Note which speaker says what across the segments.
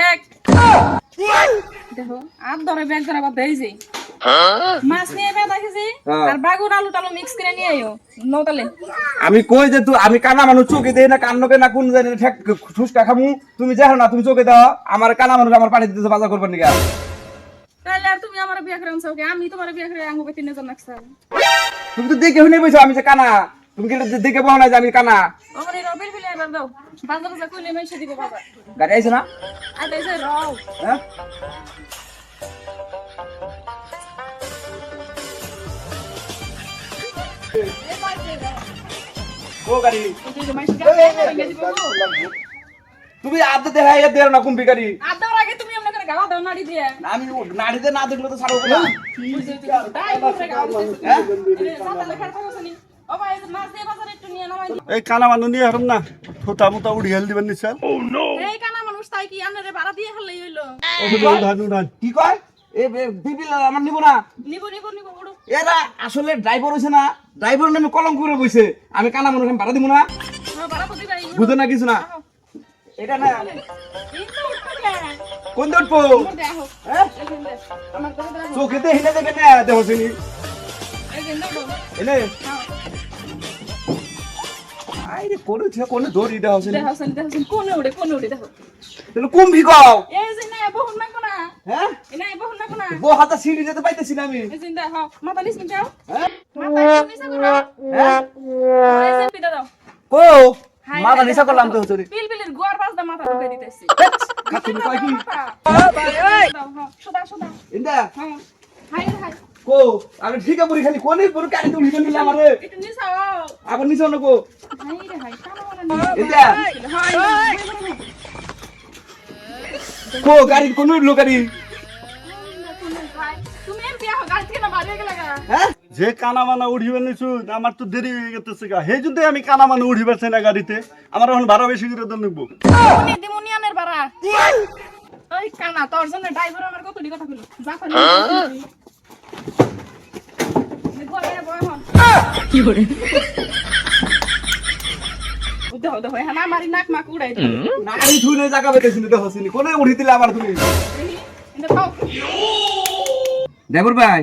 Speaker 1: Bag. দেখো আর ধরে bag ধরে আবার মাছ নিয়ে ব্যাগ
Speaker 2: হ্যাঁ।
Speaker 1: আর বাগুন আলু টালু মিক্স করে নিয়ে আইও নৌতালে
Speaker 2: আমি কই যে তুই আমি কানা মানুষ চোখে দেই না কান্নকে না কোন জানি ঠেক ঠুসকা খামু। তুমি দেখো না তুমি চোখে দাও। আমার কানা মানুষ আমার পানি দিতে বাজার
Speaker 1: তাহলে আর তুমি আমার বিয়ে করে আনছো কি? আমি তোমার বিয়ে করে আঙ্গু তিন জন নাকছা
Speaker 2: তুমি তো দেখে শুনে বইছো আমি যে কানা। তুমি কি দেখে বলো না যে আমি কানা
Speaker 1: আমার এই রবির বিলে এবার দাও। বাজার বাজার কইলে মেশে দিব বাজার।
Speaker 2: গাড়ি আইছে না?
Speaker 1: আর এই যে রও।
Speaker 2: হ্যাঁ? তুমি আদতে দেখা ইয়ে দেও না কুম্পি গাড়ি।
Speaker 1: আর দেওয়ার আগে তুমি করে গাওয়া দাও নাড়ি দিয়ে।
Speaker 2: আমি নাড়িতে না দেখলে তো ছাড়বো না।
Speaker 1: ও।
Speaker 3: এই কানা মানুষ নিয়ে হারম না থোতা মোতা উড়ি হেল দিবেন নিশ্চয়।
Speaker 1: এই কানা মানুষ তাই কি আপনারে ভাড়া দিয়ে হলেই হইল?
Speaker 3: উঠান উঠান।
Speaker 2: কি কয়? এ বিপিল আমার নিব না।
Speaker 1: নিব নিব নিব উড়ো
Speaker 2: এরা আসলে ড্রাইভার হইছে না ড্রাইভার নামে কলম করে বইছে। আমি কানা মানুষ আমি ভাড়া দিব না।
Speaker 1: হ্যাঁ,
Speaker 2: বুঝো না কিছু না। এটা না।
Speaker 1: না
Speaker 2: কোন দিন উঠবো?
Speaker 1: আমার দেখো
Speaker 2: হ্যাঁ
Speaker 1: এখান দে আমার দেখো দেখো
Speaker 2: চোখেতে হিনে দেবে না দেখো চিনি
Speaker 1: দেখো হ্যাঁ
Speaker 2: আইরে কোন ছিল কোন ধরি দেখো চিনি
Speaker 1: দেখো শুন দেখো শুন কোনে উড়ে কোনে উড়ে দেখো
Speaker 2: তাহলে কুম্ভি কও?
Speaker 1: এই যে না বহুন না কোনা।
Speaker 2: হ্যাঁ?
Speaker 1: এই না বহুন না কোনা।
Speaker 2: বো হাতা সিঁড়ি যেতে পাইতেছি না আমি।
Speaker 1: এই যে দেখো মাথা নিস নিতে
Speaker 2: হ্যাঁ?
Speaker 1: মাথা নিস নিতে করো
Speaker 2: হ্যাঁ?
Speaker 1: এই যে পিটা দাও।
Speaker 2: কো মাথা নিশা করলাম তো। চুরি।
Speaker 1: পিল পিলের গোয়ার পাশ দা মাথা ঢুকে দিতেছি।
Speaker 2: খাচ্ছি কয় কি?
Speaker 1: দাও হ্যাঁ? সোদা সোদা।
Speaker 2: ইন্দা?
Speaker 1: হ্যাঁ। হাই হাই
Speaker 2: কো আমি ঠিক আছে খালি। কোনে পুরো গাড়ি তুমি নিলে আমারে?
Speaker 1: এটা নিসাও
Speaker 2: আবার নিছ না কো?
Speaker 1: হাই
Speaker 2: কো গাড়ি কোন গাড়ি। হ্যাঁ?
Speaker 3: যে কানা মানা উঠিবেন নিছু আমার তো দেরি হয়ে গেছে গা। হে যদি আমি কানা মানা উঠি পারছি না গাড়িতে। আমার এখন ভাড়া বেশি করে দেন নিবো।
Speaker 1: দিমুনিয়ানের বাড়া ওই কানা তোর জন্য ড্রাইভার আমার কত কথা কইলো? যা করে ঘরে বয় হন কি করে হ্যাঁ। আমারই নাক মাক উড়াই দিল
Speaker 2: নাড়ি থুনে জায়গা পেতেছি দেখো চিনি কোনে উঠি দিলে আবার তুমি?
Speaker 1: কিন্তু
Speaker 2: ভাই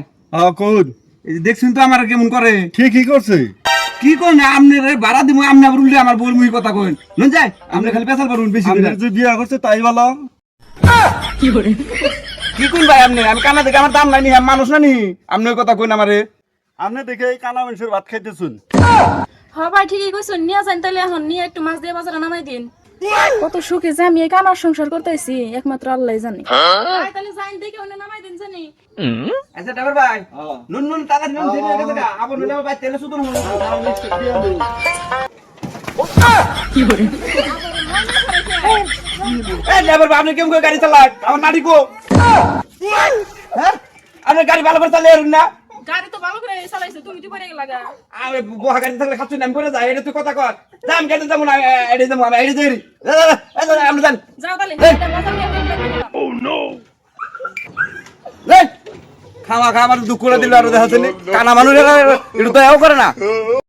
Speaker 3: কোন
Speaker 2: এই তো আমার কেমন করে?
Speaker 3: ঠিকই করছে?
Speaker 2: কি কোন আমনে রে ভাড়া দিব আমনে আবার উল্লে আমার বউর মুহি কথা কইন নন যাই আপনি খালি পেছাল পারুন বেশি করে।
Speaker 3: আপনার যে বিয়া করছে তাই বলো।
Speaker 2: কি করে? কি কোন ভাই আপনি আমি কানা দেখে আমার দাম নাই নি আমি মানুষ না নি। ওই কথা কইন আমারে।
Speaker 3: আপনি দেখে এই কানা মানুষের ভাত খাইতেছুন।
Speaker 1: ভাই ঠিকই কইছো নিয়ে যান তাহলে এখন নিয়ে একটু মাছ দিয়ে বাজারে নামাই দিন। কত সুখে যে আমি এই কানার সংসার করতেছি একমাত্র আল্লাহ জানে। তাহলে যাইন দেখে ওনে নামাই দিন জানি।
Speaker 2: আচ্ছা ড্রাইভার ভাই নুন নুন নুন হয়ে। আবার ভাই তেলে শুধু নুন এই ড্রাইভার ভাই আপনি কেমন করে গাড়ি চালান আমার নাড়ি কো। হ্যাঁ? আপনি গাড়ি ভালো করে চালিয়ে না।
Speaker 1: গাড়ি তো ভালো করে চালাইছে তুমি তো পরে লাগা
Speaker 2: আমি বহা গাড়ি থাকলে খাচ্ছি না আমি করে যাই এটা তুই কথা কর যা আমি গাড়ি যাব না এড়ে যাব আমি এড়ে যাই আমি জানি
Speaker 1: যাও তাহলে
Speaker 2: এই।
Speaker 1: এটা বাজার নিয়ে
Speaker 2: খাওয়া খাওয়া দুঃখ করে দিল আর দেখা কানা মানুষ এটা তো এও করে না